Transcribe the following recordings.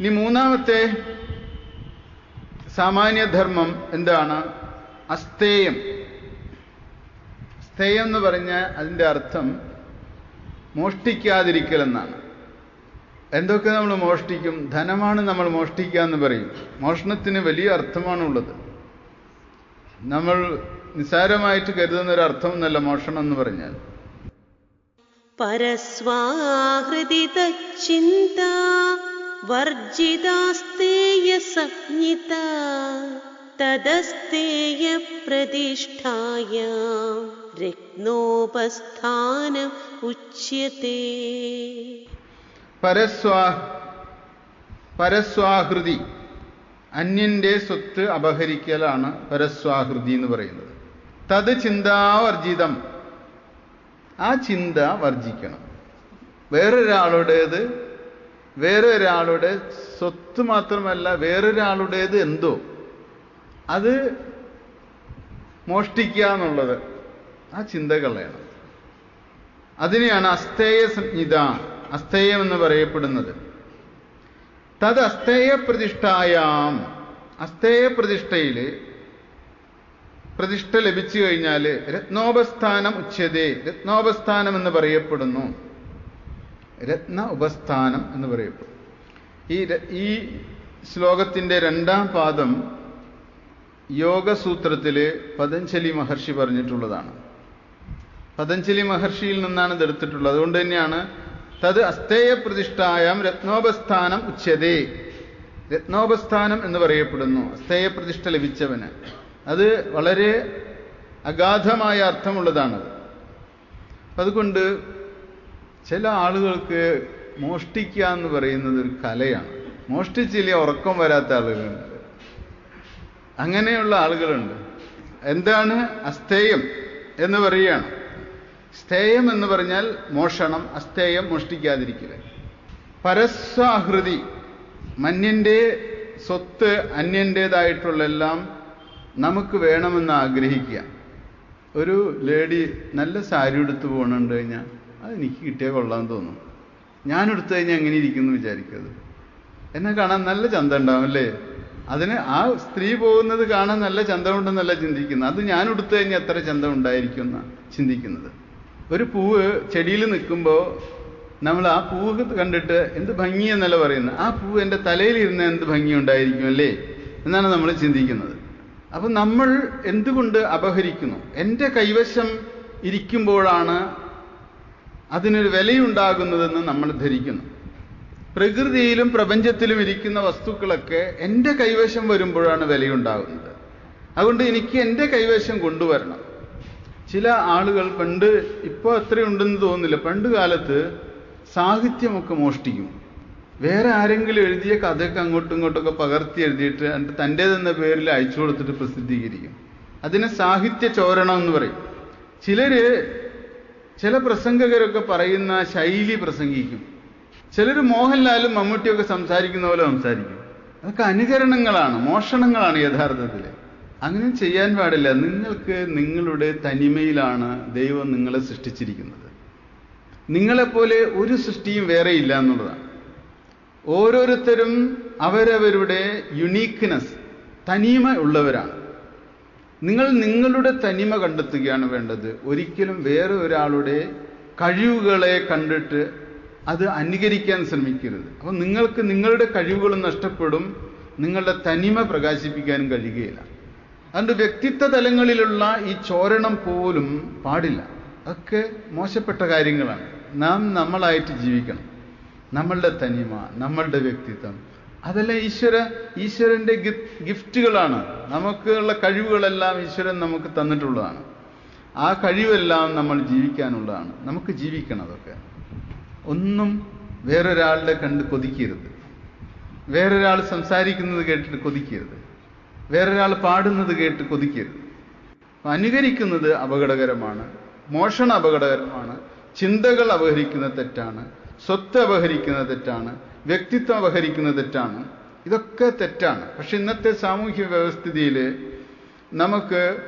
ഇനി മൂന്നാമത്തെ സാമാന്യധർമ്മം എന്താണ്? അസ്തേയം സ്ഥേയം എന്ന് പറഞ്ഞ അതിന്റെ അർത്ഥം മോഷ്ടിക്കാതിരിക്കൽ എന്നാണ് എന്തൊക്കെ നമ്മൾ മോഷ്ടിക്കും? ധനമാണ് നമ്മൾ മോഷ്ടിക്കുക എന്ന് പറയും. മോഷണത്തിന് വലിയ അർത്ഥമാണുള്ളത്. നമ്മൾ നിസ്സാരമായിട്ട് കരുതുന്ന ഒരു അർത്ഥമൊന്നല്ല മോഷണം എന്ന് പറഞ്ഞാൽ. പരസ്വാഹൃതി ചിന്താ वर्जितास्तेय संज्ञिता तदस्तेयप्रतिष्ठायां रत्नोपस्थानम् उच्यते പരസ്വാ പരസ്വാഹൃതി അന്യന്റെ സ്വത്ത് അപഹരിക്കലാണ് പരസ്വാഹൃതി എന്ന് പറയുന്നത് തത് ചിന്താവർജിതം ആ ചിന്ത വർജിക്കണം വേറൊരാളുടേത് വേറൊരാളുടെ സ്വത്ത് മാത്രമല്ല വേറൊരാളുടേത് എന്തോ. അത് മോഷ്ടിക്കുക എന്നുള്ളത് ആ ചിന്തകളാണ് അതിനെയാണ് അസ്തേയ സംഹിത അസ്തേയം എന്ന് പറയപ്പെടുന്നത്. തത് അസ്തേയ പ്രതിഷ്ഠായാം അസ്തേയ പ്രതിഷ്ഠയിൽ പ്രതിഷ്ഠ ലഭിച്ചു കഴിഞ്ഞാൽ രത്നോപസ്ഥാനം ഉച്ചതേ രത്നോപസ്ഥാനം എന്ന് പറയപ്പെടുന്നു. രത്ന ഉപസ്ഥാനം എന്ന് പറയപ്പെടും. ഈ ഈ ശ്ലോകത്തിന്റെ രണ്ടാം പാദം യോഗസൂത്രത്തിൽ പതഞ്ജലി മഹർഷി പറഞ്ഞിട്ടുള്ളതാണ്. പതഞ്ജലി മഹർഷിയിൽ നിന്നാണ് ഇത് എടുത്തിട്ടുള്ളത്. അതുകൊണ്ട് തന്നെയാണ് തത് അസ്തേയ പ്രതിഷ്ഠായം രത്നോപസ്ഥാനം ഉച്ചതേ രത്നോപസ്ഥാനം എന്ന് പറയപ്പെടുന്നു. അസ്തേയ പ്രതിഷ്ഠ ലഭിച്ചവന്. അത് വളരെ അഗാധമായ അർത്ഥമുള്ളതാണത്. അതുകൊണ്ട് ചില ആളുകൾക്ക് മോഷ്ടിക്കുക എന്ന് പറയുന്നത് ഒരു കലയാണ്. മോഷ്ടിച്ചില്ലേ ഉറക്കം വരാത്ത ആളുകളുണ്ട്. അങ്ങനെയുള്ള ആളുകളുണ്ട്. എന്താണ് അസ്ഥേയം എന്ന് പറയുകയാണ്. സ്ഥേയം എന്ന് പറഞ്ഞാൽ മോഷണം അസ്ഥേയം മോഷ്ടിക്കാതിരിക്കുക പരസ്വാഹൃതി മന്യന്റെ സ്വത്ത് അന്യന്റേതായിട്ടുള്ള എല്ലാം നമുക്ക് വേണമെന്ന് ആഗ്രഹിക്കുക. ഒരു ലേഡി നല്ല സാരി എടുത്ത് പോകണുണ്ട് കഴിഞ്ഞാൽ അത് എനിക്ക് കിട്ടിയാൽ കൊള്ളാമെന്ന് തോന്നും. ഞാനെടുത്തു കഴിഞ്ഞാൽ എങ്ങനെ ഇരിക്കുന്നു വിചാരിക്കത് എന്നെ കാണാൻ നല്ല ചന്ത ഉണ്ടാവും അല്ലേ? അതിന് ആ സ്ത്രീ പോകുന്നത് കാണാൻ നല്ല ചന്തമുണ്ടെന്നല്ല ചിന്തിക്കുന്നത്. അത് ഞാൻ എടുത്തു കഴിഞ്ഞാൽ എത്ര ചന്തം ഉണ്ടായിരിക്കും എന്നാണ് ചിന്തിക്കുന്നത്. ഒരു പൂവ് ചെടിയിൽ നിൽക്കുമ്പോൾ നമ്മൾ ആ പൂവ് കണ്ടിട്ട് എന്ത് ഭംഗിയെന്നല്ല പറയുന്നത് ആ പൂവ് എന്റെ തലയിൽ ഇരുന്ന് എന്ത് ഭംഗി ഉണ്ടായിരിക്കും അല്ലേ? എന്നാണ് നമ്മൾ ചിന്തിക്കുന്നത്. അപ്പം നമ്മൾ എന്തുകൊണ്ട് അപഹരിക്കുന്നു? എന്റെ കൈവശം ഇരിക്കുമ്പോഴാണ് അതിനൊരു വിലയുണ്ടാകുന്നതെന്ന് നമ്മൾ ധരിക്കുന്നു. പ്രകൃതിയിലും പ്രപഞ്ചത്തിലും ഇരിക്കുന്ന വസ്തുക്കളൊക്കെ എന്റെ കൈവശം വരുമ്പോഴാണ് വിലയുണ്ടാകുന്നത്. അതുകൊണ്ട് എനിക്ക് എന്റെ കൈവശം കൊണ്ടുവരണം. ചില ആളുകൾ പണ്ട് ഇപ്പോൾ അത്രയുണ്ടെന്ന് തോന്നുന്നില്ല. പണ്ട് കാലത്ത് സാഹിത്യമൊക്കെ മോഷ്ടിക്കും. വേറെ ആരെങ്കിലും എഴുതിയ കഥയൊക്കെ അങ്ങോട്ടും ഇങ്ങോട്ടൊക്കെ പകർത്തി എഴുതിയിട്ട് തന്റേതെന്ന പേരിൽ അയച്ചു കൊടുത്തിട്ട് പ്രസിദ്ധീകരിക്കും. അതിനെ സാഹിത്യ ചോരണം എന്ന് പറയും. ചിലര് ചില പ്രസംഗകരൊക്കെ പറയുന്ന ശൈലി പ്രസംഗിക്കും. ചിലർ മോഹൻലാലും മമ്മൂട്ടിയൊക്കെ സംസാരിക്കുന്ന പോലെ സംസാരിക്കും. അതൊക്കെ അനുകരണങ്ങളാണ് മോഷണങ്ങളാണ് യഥാർത്ഥത്തിൽ അങ്ങനെ ചെയ്യാൻ പാടില്ല. നിങ്ങൾക്ക് നിങ്ങളുടെ തനിമയിലാണ് ദൈവം നിങ്ങളെ സൃഷ്ടിച്ചിരിക്കുന്നത്. നിങ്ങളെപ്പോലെ ഒരു സൃഷ്ടിയും വേറെ ഇല്ല എന്നുള്ളതാണ്. ഓരോരുത്തരും അവരവരുടെ യുണീക്ക്നെസ് തനിമ ഉള്ളവരാണ്. നിങ്ങൾ നിങ്ങളുടെ തനിമ കണ്ടെത്തുകയാണ് വേണ്ടത്. ഒരിക്കലും വേറെ ഒരാളുടെ കഴിവുകളെ കണ്ടിട്ട് അത് അനുകരിക്കാൻ ശ്രമിക്കരുത്. അപ്പം നിങ്ങൾക്ക് നിങ്ങളുടെ കഴിവുകളും നഷ്ടപ്പെടും നിങ്ങളുടെ തനിമ പ്രകാശിപ്പിക്കാനും കഴിയുകയില്ല. അതുകൊണ്ട് വ്യക്തിത്വ തലങ്ങളിലുള്ള ഈ ചോരണം പോലും പാടില്ല. അതൊക്കെ മോശപ്പെട്ട കാര്യങ്ങളാണ്. നാം നമ്മളായിട്ട് ജീവിക്കണം. നമ്മളുടെ തനിമ നമ്മളുടെ വ്യക്തിത്വം അതെല്ലാം ഈശ്വര ഈശ്വരന്റെ ഗിഫ്റ്റുകളാണ്. നമുക്കുള്ള കഴിവുകളെല്ലാം ഈശ്വരൻ നമുക്ക് തന്നിട്ടുള്ളതാണ്. ആ കഴിവെല്ലാം നമ്മൾ ജീവിക്കാനുള്ളതാണ്. നമുക്ക് ജീവിക്കണം അതൊക്കെ ഒന്നും വേറൊരാളുടെ കണ്ട് കൊതിക്കരുത്. വേറൊരാൾ സംസാരിക്കുന്നത് കേട്ടിട്ട് കൊതിക്കരുത്. വേറൊരാൾ പാടുന്നത് കേട്ട് കൊതിക്കരുത്. അനുകരിക്കുന്നത് അപകടകരമാണ്. മോഷണം അപകടകരമാണ്. ചിന്തകൾ അപഹരിക്കുന്ന തെറ്റാണ്. സ്വത്ത് അപഹരിക്കുന്നത് തെറ്റാണ് വ്യക്തിത്വം അപഹരിക്കുന്നത് തെറ്റാണ്. ഇതൊക്കെ തെറ്റാണ്. പക്ഷെ ഇന്നത്തെ സാമൂഹ്യ വ്യവസ്ഥിതിയിൽ നമുക്ക്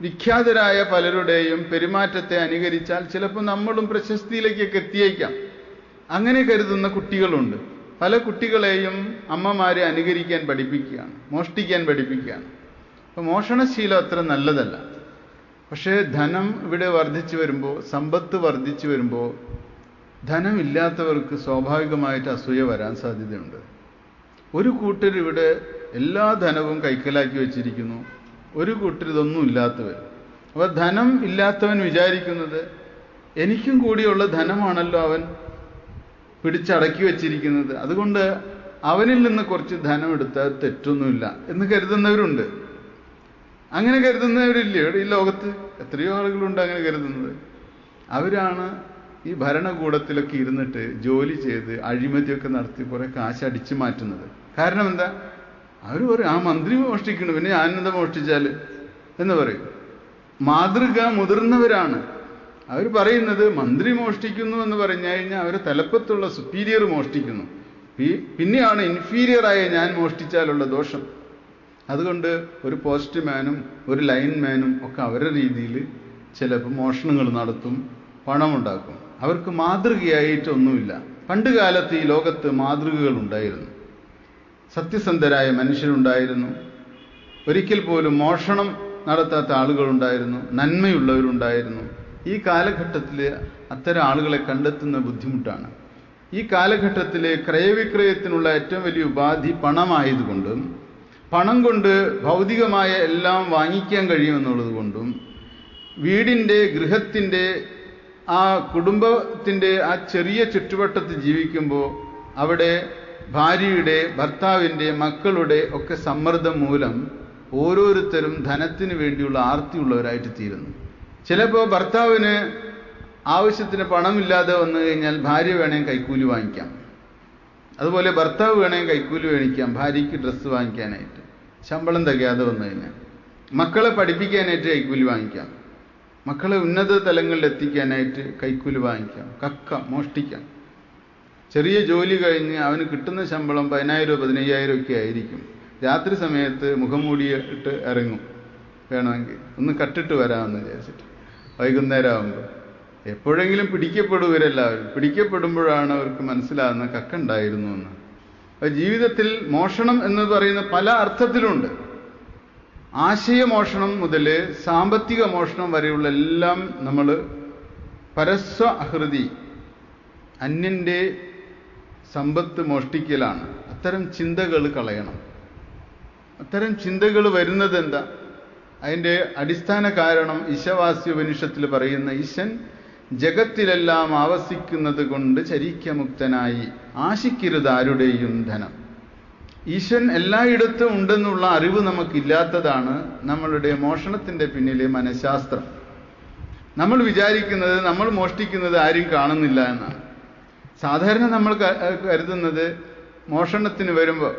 വിഖ്യാതരായ പലരുടെയും പെരുമാറ്റത്തെ അനുകരിച്ചാൽ ചിലപ്പോൾ നമ്മളും പ്രശസ്തിയിലേക്കൊക്കെ എത്തിയേക്കാം. അങ്ങനെ കരുതുന്ന കുട്ടികളുണ്ട്. പല കുട്ടികളെയും അമ്മമാരെ അനുകരിക്കാൻ പഠിപ്പിക്കുകയാണ് മോഷ്ടിക്കാൻ പഠിപ്പിക്കുകയാണ്. അപ്പോൾ മോഷണശീലം അത്ര നല്ലതല്ല. പക്ഷേ ധനം ഇവിടെ വർദ്ധിച്ചു വരുമ്പോൾ സമ്പത്ത് വർദ്ധിച്ചു വരുമ്പോൾ ധനമില്ലാത്തവർക്ക് സ്വാഭാവികമായിട്ട് അസൂയ വരാൻ സാധ്യതയുണ്ട്. ഒരു കൂട്ടർ ഇവിടെ എല്ലാ ധനവും കൈക്കലാക്കി വെച്ചിരിക്കുന്നു. ഒരു കൂട്ടർ ഇതൊന്നും ഇല്ലാത്തവർ അപ്പോൾ ധനം ഇല്ലാത്തവൻ വിചാരിക്കുന്നത് എനിക്കും കൂടിയുള്ള ധനമാണല്ലോ അവൻ പിടിച്ചടക്കി വെച്ചിരിക്കുന്നത്. അതുകൊണ്ട് അവനിൽ നിന്ന് കുറച്ച് ധനം എടുത്താൽ തെറ്റൊന്നുമില്ല എന്ന് കരുതുന്നവരുണ്ട്. അങ്ങനെ കരുതുന്നവരില്ലേ? ഈ ലോകത്ത് എത്രയോ ആളുകളുണ്ട് അങ്ങനെ കരുതുന്നത്. അവരാണ് ഈ ഭരണകൂടത്തിലൊക്കെ ഇരുന്നിട്ട് ജോലി ചെയ്ത് അഴിമതിയൊക്കെ നടത്തി കുറെ കാശ് അടിച്ചു മാറ്റുന്നത്. കാരണം എന്താ? അവർ പറയും ആ മന്ത്രി മോഷ്ടിക്കണം പിന്നെ ഞാനെന്താ മോഷ്ടിച്ചാൽ എന്ന് പറയും. മാതൃക മുതിർന്നവരാണ്. അവർ പറയുന്നത് മന്ത്രി മോഷ്ടിക്കുന്നു എന്ന് പറഞ്ഞു കഴിഞ്ഞാൽ അവർ തലപ്പത്തുള്ള സുപ്പീരിയർ മോഷ്ടിക്കുന്നു. പിന്നെയാണ് ഇൻഫീരിയറായ ഞാൻ മോഷ്ടിച്ചാലുള്ള ദോഷം. അതുകൊണ്ട് ഒരു പോസ്റ്റ്മാനും ഒരു ലൈൻമാനും ഒക്കെ അവരുടെ രീതിയിൽ ചിലപ്പോൾ മോഷണങ്ങൾ നടത്തും പണമുണ്ടാക്കും. അവർക്ക് മാതൃകയായിട്ടൊന്നുമില്ല. പണ്ട് കാലത്ത് ഈ ലോകത്ത് മാതൃകകൾ ഉണ്ടായിരുന്നു സത്യസന്ധരായ മനുഷ്യരുണ്ടായിരുന്നു. ഒരിക്കൽ പോലും മോഷണം നടത്താത്ത ആളുകളുണ്ടായിരുന്നു. നന്മയുള്ളവരുണ്ടായിരുന്നു. ഈ കാലഘട്ടത്തിൽ അത്തരം ആളുകളെ കണ്ടെത്തുന്ന ബുദ്ധിമുട്ടാണ്. ഈ കാലഘട്ടത്തിലെ ക്രയവിക്രയത്തിനുള്ള ഏറ്റവും വലിയ ഉപാധി പണമായതുകൊണ്ടും പണം കൊണ്ട് ഭൗതികമായ എല്ലാം വാങ്ങിക്കാൻ കഴിയുമെന്നുള്ളത് കൊണ്ടും വീടിന്റെ ഗൃഹത്തിന്റെ ആ കുടുംബത്തിന്റെ ആ ചെറിയ ചുറ്റുവട്ടത്ത് ജീവിക്കുമ്പോൾ അവിടെ ഭാര്യയുടെ ഭർത്താവിന്റെ മക്കളുടെ ഒക്കെ സമ്മർദ്ദം മൂലം ഓരോരുത്തരും ധനത്തിന് വേണ്ടിയുള്ള ആർത്തിയുള്ളവരായിട്ട് തീരുന്നു. ചിലപ്പോൾ ഭർത്താവിന് ആവശ്യത്തിന് പണമില്ലാതെ വന്നു കഴിഞ്ഞാൽ ഭാര്യ വേണേൽ കൈക്കൂലി വാങ്ങിക്കാം. അതുപോലെ ഭർത്താവ് വേണേൽ കൈക്കൂലി വേണിക്കാം ഭാര്യയ്ക്ക് ഡ്രസ്സ് വാങ്ങിക്കാനായിട്ട്. ശമ്പളം തികയാതെ വന്നു കഴിഞ്ഞാൽ. മക്കളെ പഠിപ്പിക്കാനായിട്ട് കൈക്കൂലി വാങ്ങിക്കാം. മക്കളെ ഉന്നത തലങ്ങളിൽ എത്തിക്കാനായിട്ട് കൈക്കൂലി വാങ്ങിക്കാം. കക്ക മോഷ്ടിക്കാം. ചെറിയ ജോലി കഴിഞ്ഞ് അവന് കിട്ടുന്ന ശമ്പളം പതിനായിരം പതിനയ്യായിരം ഒക്കെ ആയിരിക്കും. രാത്രി സമയത്ത് മുഖംമൂടിയിട്ട് ഇറങ്ങും. വേണമെങ്കിൽ ഒന്ന് കട്ടിട്ട് വരാമെന്ന് വിചാരിച്ചിട്ട്. വൈകുന്നേരം ആകുമ്പോൾ എപ്പോഴെങ്കിലും പിടിക്കപ്പെടുവരെല്ലാവരും. പിടിക്കപ്പെടുമ്പോഴാണ് അവർക്ക് മനസ്സിലാകുന്ന കക്കുണ്ടായിരുന്നു എന്ന്. ജീവിതത്തിൽ മോഷണം എന്ന് പറയുന്ന പല അർത്ഥത്തിലുണ്ട്. ആശയമോഷണം മുതൽ സാമ്പത്തിക മോഷണം വരെയുള്ള എല്ലാം നമ്മൾ പരസ്വ അഹൃതി അന്യന്റെ സമ്പത്ത് മോഷ്ടിക്കലാണ്. അത്തരം ചിന്തകൾ കളയണം. അത്തരം ചിന്തകൾ വരുന്നത് എന്താ? അതിന്റെ അടിസ്ഥാന കാരണം ഈശവാസ്യ ഉപനിഷത്തിൽ പറയുന്ന ഈശൻ ജഗത്തിലെല്ലാം ആവസിക്കുന്നത് കൊണ്ട് ചരിക്കമുക്തനായി ആശിക്കരുത് ആരുടെയും ധനം. ഈശ്വൻ എല്ലായിടത്തും ഉണ്ടെന്നുള്ള അറിവ് നമുക്കില്ലാത്തതാണ് നമ്മളുടെ മോഷണത്തിന്റെ പിന്നിലെ മനഃശാസ്ത്രം. നമ്മൾ വിചാരിക്കുന്നത് നമ്മൾ മോഷ്ടിക്കുന്നത് ആരും കാണുന്നില്ല എന്നാണ്. സാധാരണ നമ്മൾ കരുതുന്നത് മോഷണത്തിന് വരുമ്പോൾ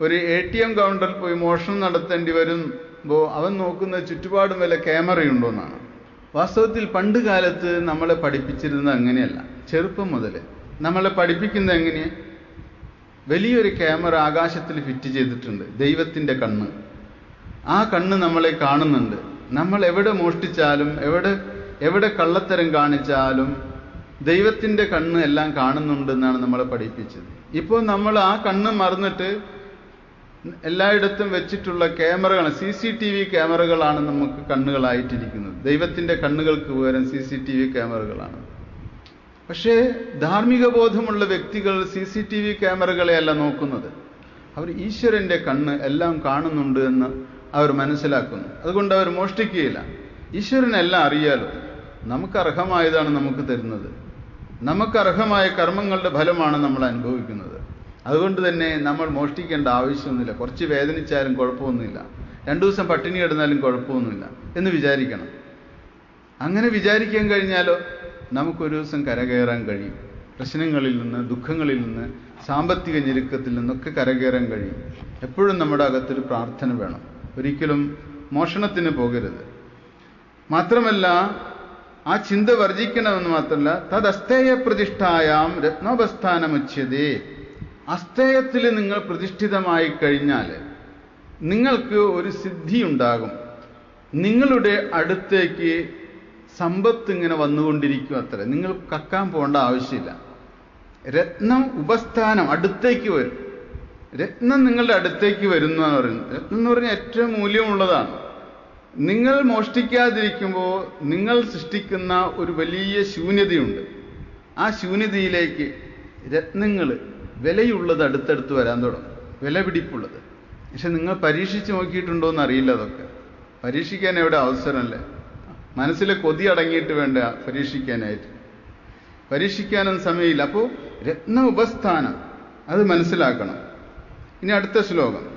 ഒരു എ ടി എം കൗണ്ടറിൽ പോയി മോഷണം നടത്തേണ്ടി വരുമ്പോൾ അവൻ നോക്കുന്ന ചുറ്റുപാടും വല്ല ക്യാമറയുണ്ടോ എന്നാണ് വാസ്തവത്തിൽ പണ്ട് കാലത്ത് നമ്മളെ പഠിപ്പിച്ചിരുന്നത് അങ്ങനെയല്ല. ചെറുപ്പം മുതൽ നമ്മളെ പഠിപ്പിക്കുന്നത് എങ്ങനെയാണ് വലിയൊരു ക്യാമറ ആകാശത്തിൽ ഫിറ്റ് ചെയ്തിട്ടുണ്ട് ദൈവത്തിന്റെ കണ്ണ്. ആ കണ്ണ് നമ്മളെ കാണുന്നുണ്ട്. നമ്മൾ എവിടെ മോഷ്ടിച്ചാലും എവിടെ എവിടെ കള്ളത്തരം കാണിച്ചാലും ദൈവത്തിന്റെ കണ്ണ് എല്ലാം കാണുന്നുണ്ടെന്നാണ് നമ്മളെ പഠിപ്പിച്ചത്. ഇപ്പോൾ നമ്മൾ ആ കണ്ണ് മറന്നിട്ട് എല്ലായിടത്തും വെച്ചിട്ടുള്ള ക്യാമറകൾ സി സി ടി വി ക്യാമറകളാണ് നമുക്ക് കണ്ണുകളായിട്ടിരിക്കുന്നത്. ദൈവത്തിന്റെ കണ്ണുകൾക്ക് പകരം സി സി ടി വി ക്യാമറകളാണ്. പക്ഷേ ധാർമ്മിക ബോധമുള്ള വ്യക്തികൾ സി സി ടി വി ക്യാമറകളെയല്ല നോക്കുന്നത്. അവർ ഈശ്വരന്റെ കണ്ണ് എല്ലാം കാണുന്നുണ്ട് എന്ന് അവർ മനസ്സിലാക്കുന്നു. അതുകൊണ്ട് അവർ മോഷ്ടിക്കുകയില്ല. ഈശ്വരനെല്ലാം അറിയാലോ. നമുക്ക് അർഹമായതാണ് നമുക്ക് തരുന്നത്. നമുക്ക് അർഹമായ കർമ്മങ്ങളുടെ ഫലമാണ് നമ്മൾ അനുഭവിക്കുന്നത്. അതുകൊണ്ട് തന്നെ നമ്മൾ മോഷ്ടിക്കേണ്ട ആവശ്യമൊന്നുമില്ല. കുറച്ച് വേദനിച്ചാലും കുഴപ്പമൊന്നുമില്ല. രണ്ടു ദിവസം പട്ടിണി കിടന്നാലും കുഴപ്പമൊന്നുമില്ല എന്ന് വിചാരിക്കണം. അങ്ങനെ വിചാരിക്കാൻ കഴിഞ്ഞാലോ? നമുക്കൊരു ദിവസം കരകയറാൻ കഴിയും. പ്രശ്നങ്ങളിൽ നിന്ന് ദുഃഖങ്ങളിൽ നിന്ന് സാമ്പത്തിക ഞെരുക്കത്തിൽ നിന്നൊക്കെ കരകയറാൻ കഴിയും. എപ്പോഴും നമ്മുടെ അകത്തൊരു പ്രാർത്ഥന വേണം. ഒരിക്കലും മോഷണത്തിന് പോകരുത്. മാത്രമല്ല ആ ചിന്ത വർജിക്കണമെന്ന് മാത്രമല്ല തദസ്തേയ പ്രതിഷ്ഠായാം രത്നോപസ്ഥാനമുച്ചതേ അസ്തേയത്തിൽ നിങ്ങൾ പ്രതിഷ്ഠിതമായി കഴിഞ്ഞാൽ നിങ്ങൾക്ക് ഒരു സിദ്ധി ഉണ്ടാകും നിങ്ങളുടെ അടുത്തേക്ക് സമ്പത്ത് ഇങ്ങനെ വന്നുകൊണ്ടിരിക്കും അത്ര. നിങ്ങൾ കക്കാൻ പോകേണ്ട ആവശ്യമില്ല. രത്നം ഉപസ്ഥാനം അടുത്തേക്ക് വരും. രത്നം നിങ്ങളുടെ അടുത്തേക്ക് വരുന്നു എന്ന് പറയുന്നത്. രത്നം എന്ന് പറഞ്ഞാൽ ഏറ്റവും മൂല്യമുള്ളതാണ്. നിങ്ങൾ മോഷ്ടിക്കാതിരിക്കുമ്പോൾ നിങ്ങൾ സൃഷ്ടിക്കുന്ന ഒരു വലിയ ശൂന്യതയുണ്ട്. ആ ശൂന്യതയിലേക്ക് രത്നങ്ങൾ വിലയുള്ളത് അടുത്തടുത്ത് വരാൻ തുടങ്ങും. വില പിടിപ്പുള്ളത് പക്ഷെ നിങ്ങൾ പരീക്ഷിച്ച് നോക്കിയിട്ടുണ്ടോ എന്ന് അറിയില്ല അതൊക്കെ. പരീക്ഷിക്കാൻ എവിടെ അവസരമല്ലേ. മനസ്സിലെ കൊതി അടങ്ങിയിട്ട് വേണ്ട പരീക്ഷിക്കാനായിട്ട്. പരീക്ഷിക്കാനും സമയമില്ല. അപ്പോൾ രത്ന ഉപസ്ഥാനം അത് മനസ്സിലാക്കണം. ഇനി അടുത്ത ശ്ലോകം.